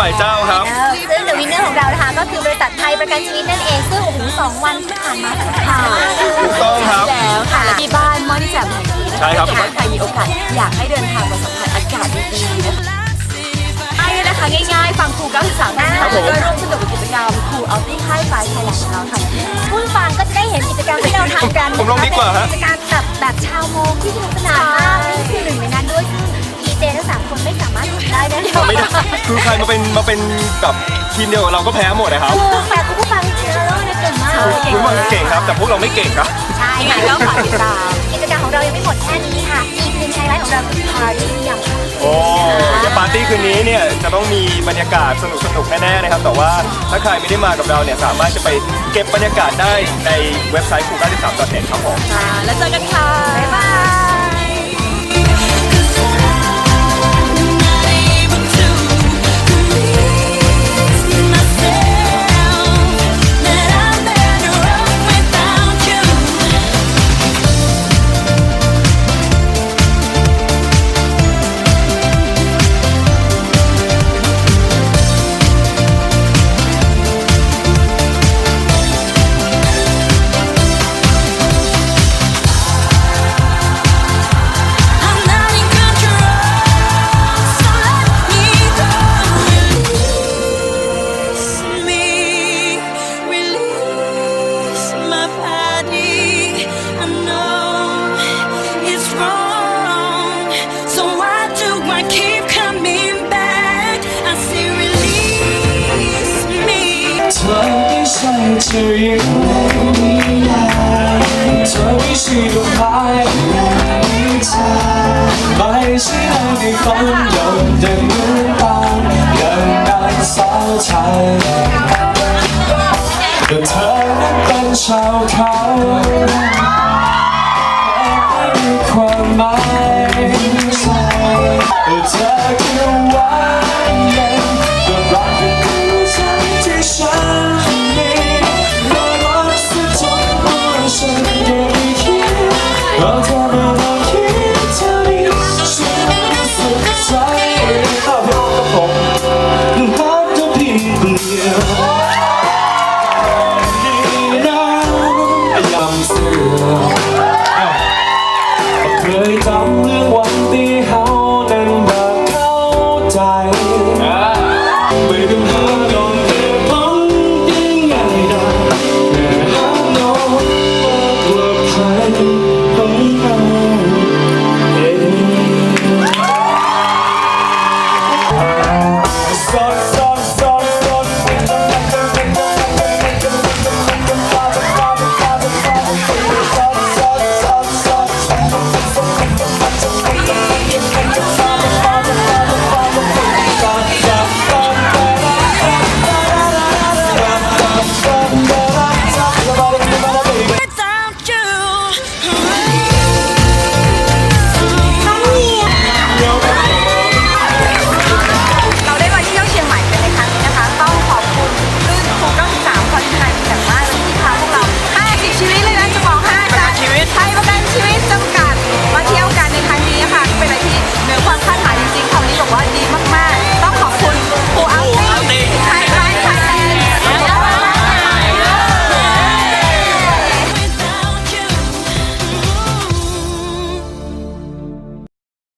ใหม่เจ้าครับซึ่งเดอะวินเนอร์ของเรานะคะ ก็คือบริษัทไทยประกันชีวิตนั่นเอง ซึ่งโอ้โหสองวันที่ผ่านมาสำคัญมากเลยถูกต้องครับ แล้วค่ะและที่บ้านม่อนแจ่มแห่งนี้นะคะใช่ครับ ถ้าเกิดว่าใครมีโอกาสอยากให้เดินทางมาสัมผัสอากาศดีๆนะคะง่ายเลยนะคะง่ายๆ ฟังครู93นะครัคะบผมแล้วก็ร่วมสนุกกับกิจกรรมครู Outing High Five Thailand ของเราค่ะ ผู้ฟังก็จะได้เห็นกิจกรรมที่เราทำกันผมลงดีกว่าฮะ เป็นกิจกรรมแบบแบบชาวโมงที่สนุกสนานมากนี่ ได้แน่นอนไม่ได้คือใครมาเป็นมาเป็นกับทีมเดียวกับเราก็แพ้หมดนะครับถูกแต่คุณผู้ฟังเจอแล้วเนี่ยเก่งมากคุณว่าเก่งครับแต่พวกเราไม่เก่งครับ ใช่ยังไงค่ะก็ฝากติดตามกิจกรรมของเรายังไม่หมดแค่นี้ค่ะอีกหนึ่งไฮไลท์ของเราคือ Party อย่างโอ้เดี๋ยวปาร์ตี้คืนนี้เนี่ยจะต้องมีบรรยากาศสนุกสนุกๆแน่ๆนะครับ แต่ว่าถ้าใครไม่ได้มากับเราเนี่ยสามารถจะไปเก็บบรรยากาศได้ในเว็บไซต์ google 3 net ครับผม ค่ะแล้วเจอกันค่ะ บ๊ายบาย ใช่จะยังไงเธอไม่ใช่ดอกไม้ในใจไม่ใช่เราที่ฝันยนต์แต่เหมือนตามอย่างานสาวไทยแต่เธอนั้นเป็นชาวเขาไม่มีความหมาย